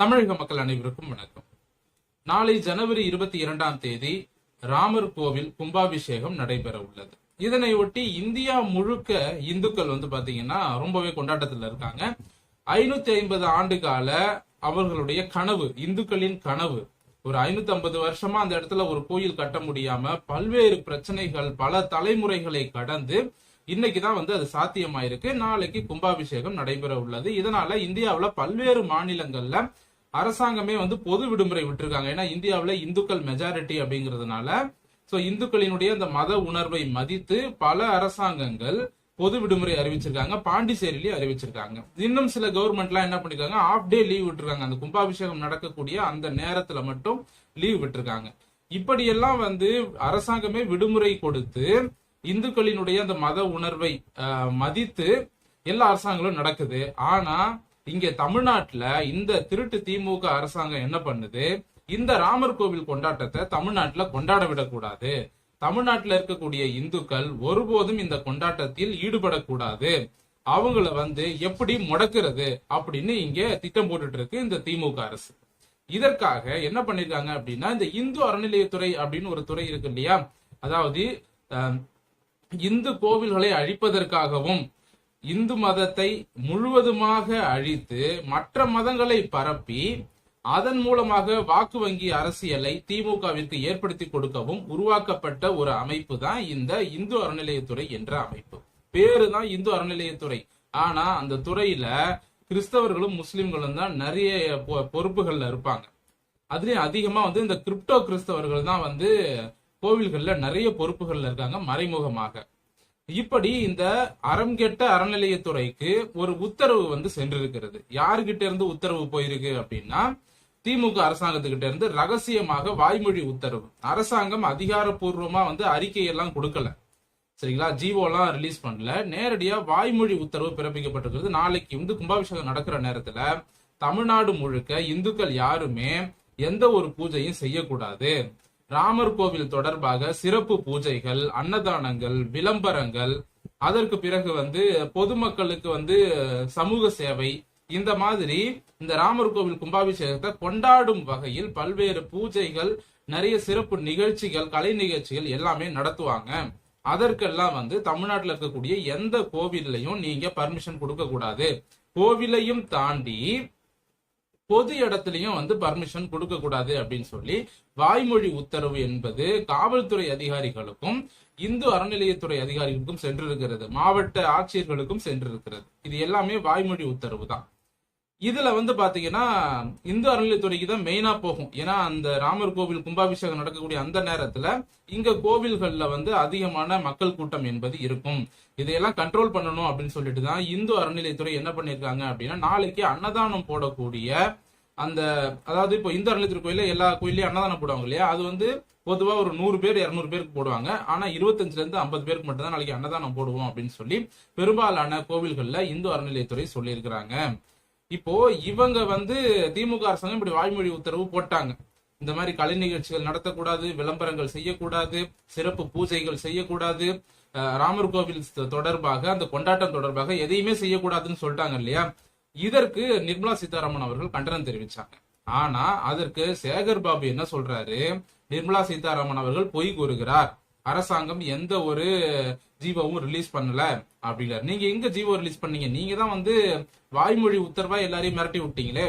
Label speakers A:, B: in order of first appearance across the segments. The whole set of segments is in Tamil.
A: தமிழக மக்கள் அனைவருக்கும் வணக்கம். நாளை ஜனவரி இருபத்தி இரண்டாம் தேதி ராமர் கோவில் கும்பாபிஷேகம் நடைபெற உள்ளது இதனை ஒட்டி இந்தியா முழுக்க இந்துக்கள் வந்து பாத்தீங்கன்னா ரொம்பவே கொண்டாட்டத்தில் இருக்காங்க. ஐநூத்தி ஐம்பது ஆண்டு கால அவர்களுடைய கனவு இந்துக்களின் கனவு. ஒரு ஐநூத்தி ஐம்பது வருஷமா அந்த இடத்துல ஒரு கோயில் கட்ட முடியாம பல்வேறு பிரச்சனைகள் பல தலைமுறைகளை கடந்து இன்னைக்கு தான் வந்து அது சாத்தியமாயிருக்கு. நாளைக்கு கும்பாபிஷேகம் நடைபெற உள்ளது இதனால இந்தியாவுல பல்வேறு மாநிலங்கள்ல அரசாங்கமே வந்து பொது விடுமுறை விட்டுருக்காங்க. ஏன்னா இந்தியாவில் இந்துக்கள் மெஜாரிட்டி அப்படிங்கிறதுனால ஸோ இந்துக்களினுடைய அந்த மத உணர்வை மதித்து பல அரசாங்கங்கள் பொது விடுமுறை அறிவிச்சிருக்காங்க. பாண்டிச்சேரியிலேயே அறிவிச்சிருக்காங்க. இன்னும் சில கவர்மெண்ட்லாம் என்ன பண்ணிருக்காங்க? ஆஃப் டே லீவ் விட்டுருக்காங்க. அந்த கும்பாபிஷேகம் நடக்கக்கூடிய அந்த நேரத்துல மட்டும் லீவ் விட்டுருக்காங்க. இப்படியெல்லாம் வந்து அரசாங்கமே விடுமுறை கொடுத்து இந்துக்களினுடைய அந்த மத உணர்வை மதித்து எல்லா அரசாங்கங்களும் நடக்குது. ஆனா இங்க தமிழ்நாட்டுல இந்த திருட்டு திமுக அரசாங்கம் என்ன பண்ணுது? இந்த ராமர் கோவில் கொண்டாட்டத்தை தமிழ்நாட்டுல கொண்டாட விடக்கூடாது. தமிழ்நாட்டுல இருக்கக்கூடிய இந்துக்கள் ஒருபோதும் இந்த கொண்டாட்டத்தில் ஈடுபடக்கூடாது. அவங்கள வந்து எப்படி முடக்கிறது அப்படின்னு இங்க திட்டம் போட்டுட்டு இருக்கு இந்த திமுக அரசு. இதற்காக என்ன பண்ணிருக்காங்க அப்படின்னா இந்த இந்து அறநிலையத்துறை அப்படின்னு ஒரு துறை இருக்கு இல்லையா? அதாவது அஹ், இந்து கோவில்களை அழிப்பதற்காகவும் இந்து மதத்தை முழுவதுமாக அழித்து மற்ற மதங்களை பரப்பி அதன் மூலமாக வாக்கு வங்கி அரசியலை திமுகவிற்கு ஏற்படுத்தி கொடுக்கவும் உருவாக்கப்பட்ட ஒரு அமைப்பு தான் இந்த இந்து அறநிலையத்துறை என்ற அமைப்பு. பேரு தான் இந்து அறநிலையத்துறை. ஆனா அந்த துறையில கிறிஸ்தவர்களும் முஸ்லிம்களும் தான் நிறைய பொ- பொறுப்புகள்ல இருப்பாங்க. அதுலயும் அதிகமா வந்து இந்த கிரிப்டோ கிறிஸ்தவர்கள் தான் வந்து கோவில்கள்ல நிறைய பொறுப்புகள்ல இருக்காங்க மறைமுகமாக. இப்படி இந்த அறம் கெட்ட அறநிலையத்துறைக்கு ஒரு உத்தரவு வந்து சென்றிருக்கிறது. யாருகிட்ட இருந்து உத்தரவு போயிருக்கு அப்படின்னா திமுக அரசாங்கத்துக்கிட்ட இருந்து ரகசியமாக வாய்மொழி உத்தரவு. அரசாங்கம் அதிகாரப்பூர்வமா வந்து அறிக்கையெல்லாம் கொடுக்கல. சரிங்களா? ஜிஓ எல்லாம் ரிலீஸ் பண்ணல. நேரடியா வாய்மொழி உத்தரவு பிறப்பிக்கப்பட்டிருக்கிறது. நாளைக்கு வந்து கும்பாபிஷேகம் நடக்கிற நேரத்துல தமிழ்நாடு முழுக்க இந்துக்கள் யாருமே எந்த ஒரு பூஜையும் செய்யக்கூடாது. ராமர் கோவில் தொடர்பாக சிறப்பு பூஜைகள் அன்னதானங்கள் விளம்பரங்கள் அதற்கு பிறகு வந்து பொதுமக்களுக்கு வந்து சமூக சேவை இந்த மாதிரி இந்த ராமர் கோவில் கும்பாபிஷேகத்தை கொண்டாடும் வகையில் பல்வேறு பூஜைகள் நிறைய சிறப்பு நிகழ்ச்சிகள் கலை நிகழ்ச்சிகள் எல்லாமே நடத்துவாங்க. அதற்கெல்லாம் வந்து தமிழ்நாட்டில் இருக்கக்கூடிய எந்த கோவில்லையும் நீங்க பர்மிஷன் கொடுக்க கூடாது. கோவிலையும் தாண்டி பொது இடத்துலயும் வந்து பர்மிஷன் கொடுக்க கூடாது அப்படின்னு சொல்லி வாய்மொழி உத்தரவு என்பது காவல்துறை அதிகாரிகளுக்கும் இந்து அறநிலையத்துறை அதிகாரிகளுக்கும் சென்றிருக்கிறது. மாவட்ட ஆட்சியர்களுக்கும் சென்றிருக்கிறது. இது எல்லாமே வாய்மொழி உத்தரவு தான் இதுல வந்து பாத்தீங்கன்னா இந்து அறநிலையத்துறைக்கு தான் மெயினா போகும். ஏன்னா அந்த ராமர் கோவில் கும்பாபிஷேகம் நடக்கக்கூடிய அந்த நேரத்துல இங்க கோவில்கள்ல வந்து அதிகமான மக்கள் கூட்டம் என்பது இருக்கும். இதையெல்லாம் கண்ட்ரோல் பண்ணணும் அப்படின்னு சொல்லிட்டு தான் இந்து அறநிலையத்துறை என்ன பண்ணிருக்காங்க அப்படின்னா நாளைக்கு அன்னதானம் போடக்கூடிய அந்த அதாவது இப்போ இந்து அறநிலையத்துறை கோயில எல்லா கோயிலையும் அன்னதானம் போடுவாங்க இல்லையா? அது வந்து பொதுவா ஒரு நூறு பேர் இருநூறு பேருக்கு போடுவாங்க. ஆனா இருபத்தஞ்சுல இருந்து ஐம்பது பேருக்கு மட்டும் தான் நாளைக்கு அன்னதானம் போடுவோம் அப்படின்னு சொல்லி பெரும்பாலான கோவில்கள்ல இந்து அறநிலையத்துறை சொல்லியிருக்கிறாங்க. இப்போ இவங்க வந்து திமுக அரசாங்கம் இப்படி வாய்மொழி உத்தரவு போட்டாங்க. இந்த மாதிரி கலை நிகழ்ச்சிகள் நடத்தக்கூடாது விளம்பரங்கள் செய்யக்கூடாது சிறப்பு பூஜைகள் செய்யக்கூடாது. ராமர் கோவில் தொடர்பாக அந்த கொண்டாட்டம் தொடர்பாக எதையுமே செய்யக்கூடாதுன்னு சொல்லிட்டாங்க இல்லையா? இதற்கு நிர்மலா சீதாராமன் அவர்கள் கண்டனம் தெரிவிச்சாங்க. ஆனா அதற்கு சேகர் பாபு என்ன சொல்றாரு? நிர்மலா சீதாராமன் அவர்கள் பொய் கூறுகிறார். அரசாங்கம் எந்த ஒரு ஜீவோவும் ரிலீஸ் பண்ணல அப்படிங்கிறார் நீங்க எங்க ஜீவோ ரிலீஸ் பண்ணீங்க? நீங்க தான் வந்து வாய்மொழி உத்தரவா எல்லாரையும் மிரட்டி விட்டீங்களே.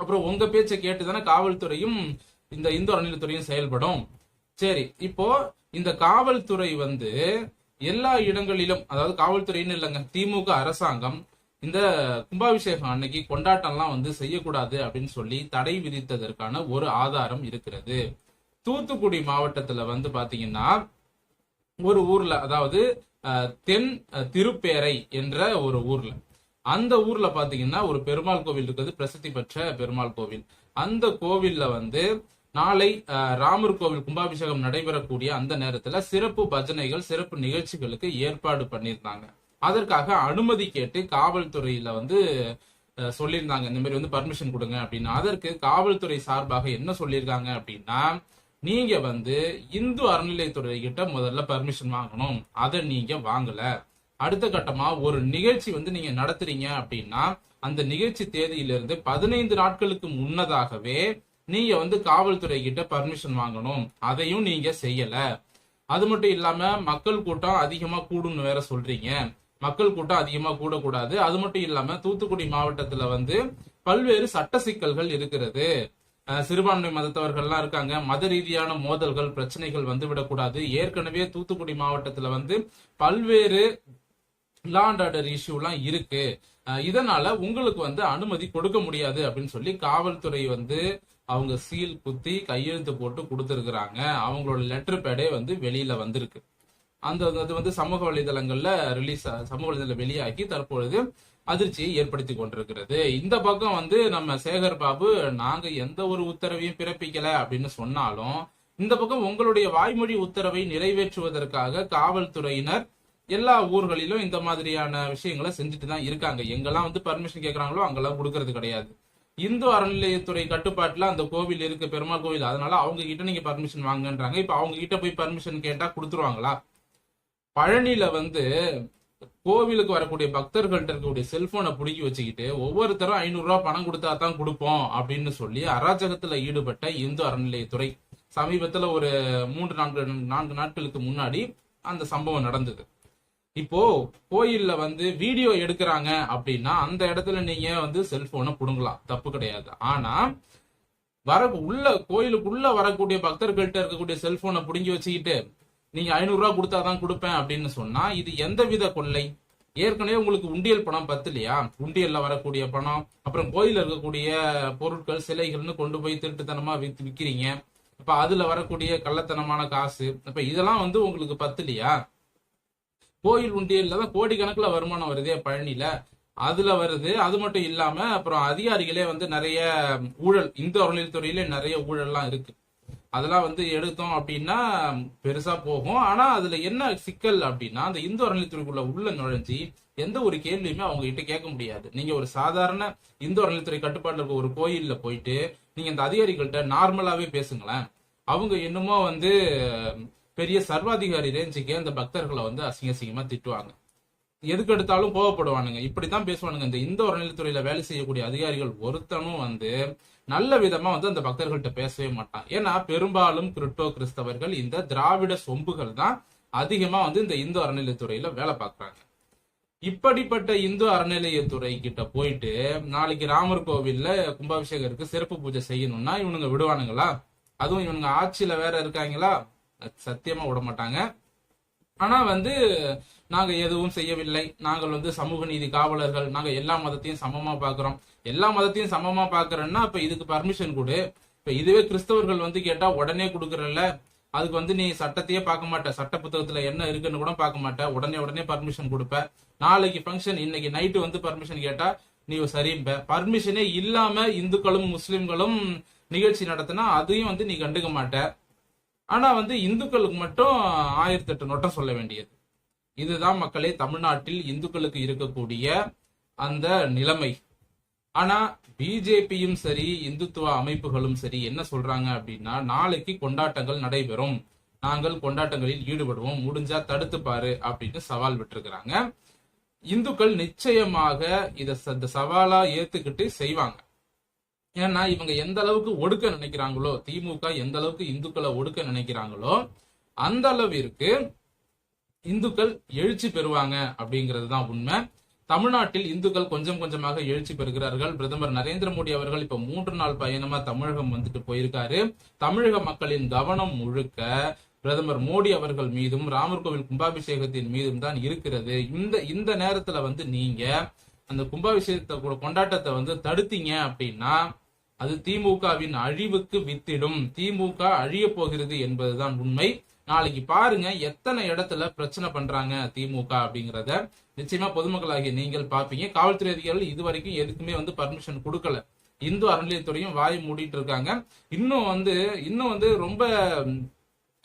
A: அப்புறம் உங்க பேச்சை கேட்டு தானே காவல்துறையும் இந்த இந்து அறநிலையத்துறையும் செயல்படும். சரி இப்போ இந்த காவல்துறை வந்து எல்லா இடங்களிலும் அதாவது காவல்துறைன்னு இல்லைங்க திமுக அரசாங்கம் இந்த கும்பாபிஷேகம் அன்னைக்கு கொண்டாட்டம்லாம் வந்து செய்யக்கூடாது அப்படின்னு சொல்லி தடை விதித்ததற்கான ஒரு ஆதாரம் இருக்கிறது. தூத்துக்குடி மாவட்டத்துல வந்து பாத்தீங்கன்னா ஒரு ஊர்ல அதாவது தென் திருப்பேரை என்ற ஒரு ஊர்ல. அந்த ஊர்ல பாத்தீங்கன்னா ஒரு பெருமாள் கோவில் இருக்குது பிரசித்தி பெற்ற பெருமாள் கோவில். அந்த கோவில்ல வந்து நாளை ராமர் கோவில் கும்பாபிஷேகம் நடைபெறக்கூடிய அந்த நேரத்துல சிறப்பு பஜனைகள் சிறப்பு நிகழ்ச்சிகளுக்கு ஏற்பாடு பண்ணியிருந்தாங்க. அதற்காக அனுமதி கேட்டு காவல்துறையில வந்து சொல்லியிருந்தாங்க. இந்த மாதிரி வந்து பர்மிஷன் கொடுங்க அப்படின்னு. அதற்கு காவல்துறை சார்பாக என்ன சொல்லியிருக்காங்க அப்படின்னா நீங்க வந்து இந்து அறநிலையத்துறை கிட்ட முதல்ல பர்மிஷன் வாங்கணும். அதை நீங்க வாங்கல. அடுத்த கட்டமா ஒரு நிகழ்ச்சி வந்து நீங்க நடத்துறீங்க அப்படின்னா அந்த நிகழ்ச்சி தேதியிலிருந்து பதினைந்து நாட்களுக்கு முன்னதாகவே நீங்க வந்து காவல்துறை கிட்ட பர்மிஷன் வாங்கணும். அதையும் நீங்க செய்யல. அது மட்டும் இல்லாம மக்கள் கூட்டம் அதிகமா கூடும்னு வேற சொல்றீங்க. மக்கள் கூட்டம் அதிகமா கூடக்கூடாது. அது மட்டும் இல்லாம தூத்துக்குடி மாவட்டத்துல வந்து பல்வேறு சட்ட சிக்கல்கள் இருக்கிறது. சிறுபான்மை மதத்தவர்கள்லாம் இருக்காங்க. மத ரீதியான மோதல்கள் பிரச்சனைகள் வந்து விடக்கூடாது ஏற்கனவே தூத்துக்குடி மாவட்டத்துல வந்து பல்வேறு லா அண்ட் ஆர்டர் இஷ்யூலாம் இருக்கு. இதனால உங்களுக்கு வந்து அனுமதி கொடுக்க முடியாது அப்படின்னு சொல்லி காவல்துறை வந்து அவங்க சீல் குத்தி கையெழுத்து போட்டு கொடுத்துருக்குறாங்க. அவங்களோட லெட்டர் பேடே வந்து வெளியில வந்திருக்கு. அந்த அது வந்து சமூக வலைதளங்கள்ல ரிலீஸ் சமூக வலைதள வெளியாகி தற்பொழுது அதிர்ச்சியை ஏற்படுத்தி கொண்டிருக்கிறது. இந்த பக்கம் வந்து நம்ம சேகர் பாபு நாங்க எந்த ஒரு உத்தரவையும் பிறப்பிக்கல அப்படின்னு சொன்னாலும் இந்த பக்கம் உங்களுடைய வாய்மொழி உத்தரவை நிறைவேற்றுவதற்காக காவல்துறையினர் எல்லா ஊர்களிலும் இந்த மாதிரியான விஷயங்களை செஞ்சுட்டு தான் இருக்காங்க. எங்கெல்லாம் வந்து பர்மிஷன் கேட்கறாங்களோ அங்கெல்லாம் கொடுக்கறது கிடையாது. இந்து அறநிலையத்துறை கட்டுப்பாட்டுல அந்த கோவில் இருக்கு பெருமாள் கோவில். அதனால அவங்க கிட்ட நீங்க பர்மிஷன் வாங்கன்றாங்க இப்ப அவங்க கிட்ட போய் பர்மிஷன் கேட்டா கொடுத்துருவாங்களா? பழனியில வந்து கோவிலுக்கு வரக்கூடிய பக்தர்கள்ட்ட இருக்கக்கூடிய செல்போனை பிடிக்கி வச்சுக்கிட்டு ஒவ்வொருத்தரும் ஐநூறு ரூபா பணம் கொடுத்தா தான் கொடுப்போம் அப்படின்னு சொல்லி அராஜகத்துல ஈடுபட்ட இந்து அறநிலையத்துறை சமீபத்துல ஒரு மூன்று நான்கு நான்கு நாட்களுக்கு முன்னாடி அந்த சம்பவம் நடந்தது. இப்போ கோயில்ல வந்து வீடியோ எடுக்கிறாங்க அப்படின்னா அந்த இடத்துல நீங்க வந்து செல்போனை புடுங்கலாம். தப்பு கிடையாது. ஆனா வர உள்ள கோயிலுக்குள்ள வரக்கூடிய பக்தர்கள்ட்ட இருக்கக்கூடிய செல்போனை புடுங்கி வச்சுக்கிட்டு நீங்க ஐநூறுரூவா கொடுத்தாதான் கொடுப்பேன் அப்படின்னு சொன்னா இது எந்த வித கொள்ளை? ஏற்கனவே உங்களுக்கு உண்டியல் பணம் பத்தலையா உண்டியல்ல வரக்கூடிய பணம் அப்புறம் கோயில் இருக்கக்கூடிய பொருட்கள் சிலைகள்னு கொண்டு போய் திருட்டுத்தனமா வித்து விற்கிறீங்க இப்ப அதுல வரக்கூடிய கள்ளத்தனமான காசு இப்ப இதெல்லாம் வந்து உங்களுக்கு பத்து இல்லையா? கோயில் உண்டியல்ல தான் கோடிக்கணக்குல வருமானம் வருதே பழனியில. அதுல வருது அது மட்டும் இல்லாம அப்புறம் அதிகாரிகளே வந்து நிறைய ஊழல் இந்து அறநிலையத்துறையில நிறைய ஊழல்லாம் இருக்கு. அதெல்லாம் வந்து எடுத்தோம் அப்படின்னா பெருசா போகும். ஆனா அதுல என்ன சிக்கல் அப்படின்னா அந்த இந்து அறநிலையத்துறைக்குள்ள உள்ள நுழைஞ்சி எந்த ஒரு கேள்வியுமே அவங்க கிட்ட கேட்க முடியாது. நீங்க ஒரு சாதாரண இந்து அறநிலையத்துறை கட்டுப்பாட்டில் இருக்க ஒரு கோயில்ல போயிட்டு நீங்க இந்த அதிகாரிகள்கிட்ட நார்மலாவே பேசுங்களேன். அவங்க என்னமோ வந்து பெரிய சர்வாதிகாரி ரேஞ்சுக்கு அந்த பக்தர்களை வந்து அசிங்க அசிங்கமா திட்டுவாங்க. எதுக்கு எடுத்தாலும் கோவப்படுவானுங்க. இப்படித்தான் பேசுவானுங்க. இந்த இந்து அறநிலைத்துறையில வேலை செய்யக்கூடிய அதிகாரிகள் ஒருத்தனும் வந்து நல்ல விதமா வந்து அந்த பக்தர்கள்ட்ட பேசவே மாட்டான். ஏன்னா பெரும்பாலும் கிறிஸ்டோ கிறிஸ்தவர்கள் இந்த திராவிட சொம்புகள் தான் அதிகமா வந்து இந்த இந்து அறநிலையத்துறையில வேலை பார்க்கறாங்க. இப்படிப்பட்ட இந்து அறநிலையத்துறை கிட்ட போயிட்டு நாளைக்கு ராமர் கோவில்ல கும்பாபிஷேகருக்கு சிறப்பு பூஜை செய்யணும்னா இவனுங்க விடுவானுங்களா? அதுவும் இவனுங்க ஆட்சியில வேற இருக்காங்களா? சத்தியமா விட மாட்டாங்க. ஆனா வந்து நாங்க எதுவும் செய்யவில்லை. நாங்கள் வந்து சமூக நீதி காவலர்கள். நாங்க எல்லா மதத்தையும் சமமா பாக்குறோம் எல்லா மதத்தையும் சமமா பாக்குறோம்னா இப்ப இதுக்கு பர்மிஷன் கொடு. இப்ப இதுவே கிறிஸ்தவர்கள் வந்து கேட்டா உடனே கொடுக்குறல்ல அதுக்கு வந்து நீ சட்டத்தையே பார்க்க மாட்ட. சட்ட புத்தகத்துல என்ன இருக்குன்னு கூட பார்க்க மாட்ட. உடனே உடனே பர்மிஷன் கொடுப்ப. நாளைக்கு ஃபங்க்ஷன் இன்னைக்கு நைட்டு வந்து பர்மிஷன் கேட்டா நீ சரிம்ப. பர்மிஷனே இல்லாம இந்துக்களும் முஸ்லிம்களும் நிகழ்ச்சி நடத்தினா அதையும் வந்து நீ கண்டுக்க மாட்ட. ஆனா வந்து இந்துக்களுக்கு மட்டும் ஆயிரத்தி எட்டு நொட்டம் சொல்ல வேண்டியது. இதுதான் மக்களே தமிழ்நாட்டில் இந்துக்களுக்கு இருக்கக்கூடிய அந்த நிலைமை. ஆனா பிஜேபியும் சரி இந்துத்துவ அமைப்புகளும் சரி என்ன சொல்றாங்க அப்படின்னா நாளைக்கு கொண்டாட்டங்கள் நடைபெறும். நாங்கள் கொண்டாட்டங்களில் ஈடுபடுவோம். முடிஞ்சா தடுத்து பாரு அப்படின்னு சவால் விட்டுருக்கிறாங்க. இந்துக்கள் நிச்சயமாக இத ச- சவாலா ஏத்துக்கிட்டு செய்வாங்க. ஏன்னா இவங்க எந்த அளவுக்கு ஒடுக்க நினைக்கிறாங்களோ திமுக எந்த அளவுக்கு இந்துக்களை ஒடுக்க நினைக்கிறாங்களோ அந்த அளவிற்கு இந்துக்கள் எழுச்சி பெறுவாங்க அப்படிங்கிறது தான் உண்மை. தமிழ்நாட்டில் இந்துக்கள் கொஞ்சம் கொஞ்சமாக எழுச்சி பெறுகிறார்கள். பிரதமர் நரேந்திர மோடி அவர்கள் இப்ப மூன்று நாள் பயணமா தமிழகம் வந்துட்டு போயிருக்காரு. தமிழக மக்களின் கவனம் முழுக்க பிரதமர் மோடி அவர்கள் மீதும் ராமர் கோவில் கும்பாபிஷேகத்தின் மீதும் தான் இருக்கிறது. இந்த இந்த நேரத்துல வந்து நீங்க அந்த கும்பாபிஷேகத்தை கூட கொண்டாட்டத்தை வந்து தடுத்தீங்க அப்படின்னா அது திமுகவின் அழிவுக்கு வித்திடும். திமுக அழிய போகிறது என்பதுதான் உண்மை. நாளைக்கு பாருங்க எத்தனை இடத்துல பிரச்சனை பண்றாங்க திமுக அப்படிங்கிறத. நிச்சயமா பொதுமக்களாகிய நீங்கள் பார்ப்பீங்க. காவல்துறை அதிகாரிகள் இதுவரைக்கும் எதுக்குமே வந்து பர்மிஷன் கொடுக்கல. இந்து அறநிலையத்துறையும் வாய் மூடிட்டு இருக்காங்க. இன்னும் வந்து இன்னும் வந்து ரொம்ப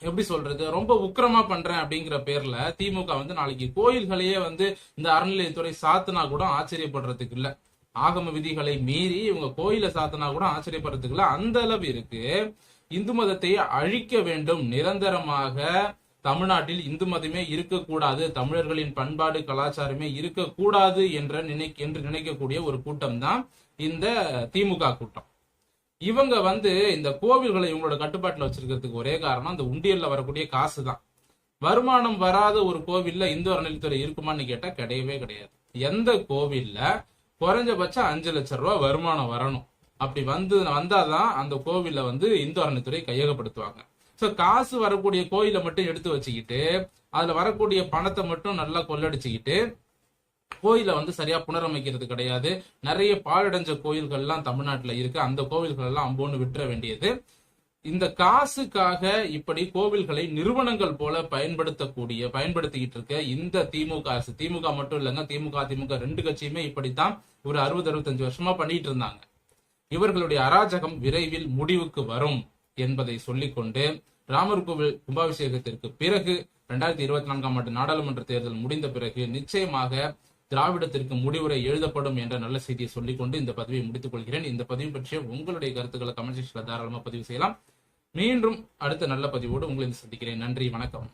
A: எப்படி சொல்றது ரொம்ப உக்கிரமா பண்றேன் அப்படிங்கிற பேர்ல திமுக வந்து நாளைக்கு கோயில்களையே வந்து இந்த அறநிலையத்துறை சாத்துனா கூட ஆச்சரியப்படுறதுக்கு இல்ல. ஆகம விதிகளை மீறி இவங்க கோயிலை சாத்தினா கூட ஆச்சரியப்படுறதுக்கு இல்ல. அந்த அளவு இருக்கு. இந்து மதத்தை அழிக்க வேண்டும். நிரந்தரமாக தமிழ்நாட்டில் இந்து மதமே இருக்கக்கூடாது. தமிழர்களின் பண்பாடு கலாச்சாரமே இருக்கக்கூடாது என்ற நினை என்று நினைக்கக்கூடிய ஒரு கூட்டம் தான் இந்த திமுக கூட்டம். இவங்க வந்து இந்த கோவில்களை இவங்களோட கட்டுப்பாட்டில் வச்சிருக்கிறதுக்கு ஒரே காரணம் அந்த உண்டியல்ல வரக்கூடிய காசு தான் வருமானம் வராத ஒரு கோவில்ல இந்து அறநிலைத்துறை இருக்குமான்னு கேட்டா கிடையவே கிடையாது. எந்த கோவில்ல குறைஞ்சபட்சம் அஞ்சு லட்சம் ரூபாய் வருமானம் வரணும். அப்படி வந்து வந்தாதான் அந்த கோவில்ல வந்து இந்து அறநிலைத்துறை கையகப்படுத்துவாங்க. சோ காசு வரக்கூடிய கோயிலை மட்டும் எடுத்து வச்சுக்கிட்டு அதுல வரக்கூடிய பணத்தை மட்டும் நல்லா கொள்ளடிச்சுக்கிட்டு கோயிலை வந்து சரியா புனரமைக்கிறது கிடையாது. நிறைய பாழடைஞ்ச கோயில்கள்லாம் தமிழ்நாட்டுல இருக்கு. அந்த கோவில்கள் எல்லாம் அம்போன்னு விட்டுற வேண்டியது. இந்த காசுக்காக இப்படி கோவில்களை நிறுவனங்கள் போல பயன்படுத்தக்கூடிய பயன்படுத்திக்கிட்டு இருக்க இந்த திமுக அரசு திமுக மட்டும் இல்லைங்க திமுக அதிமுக ரெண்டு கட்சியுமே இப்படித்தான் ஒரு அறுபது அறுபத்தஞ்சு வருஷமா பண்ணிட்டு இருந்தாங்க. இவர்களுடைய அராஜகம் விரைவில் முடிவுக்கு வரும் என்பதை சொல்லிக்கொண்டு ராமர் கோவில் கும்பாபிஷேகத்திற்கு பிறகு இரண்டாயிரத்தி இருபத்தி நான்காம் ஆண்டு நாடாளுமன்ற தேர்தல் முடிந்த பிறகு நிச்சயமாக திராவிடத்திற்கு முடிவுரை எழுதப்படும் என்ற நல்ல செய்தியை சொல்லிக்கொண்டு இந்த பதிவை முடித்துக் கொள்கிறேன். இந்த பதிவு பற்றிய உங்களுடைய கருத்துக்களை கமெண்ட் செக்ஷன்ல தாராளமா பதிவு செய்யலாம். மீண்டும் அடுத்த நல்ல பதிவோடு உங்களை சந்திக்கிறேன். நன்றி வணக்கம்.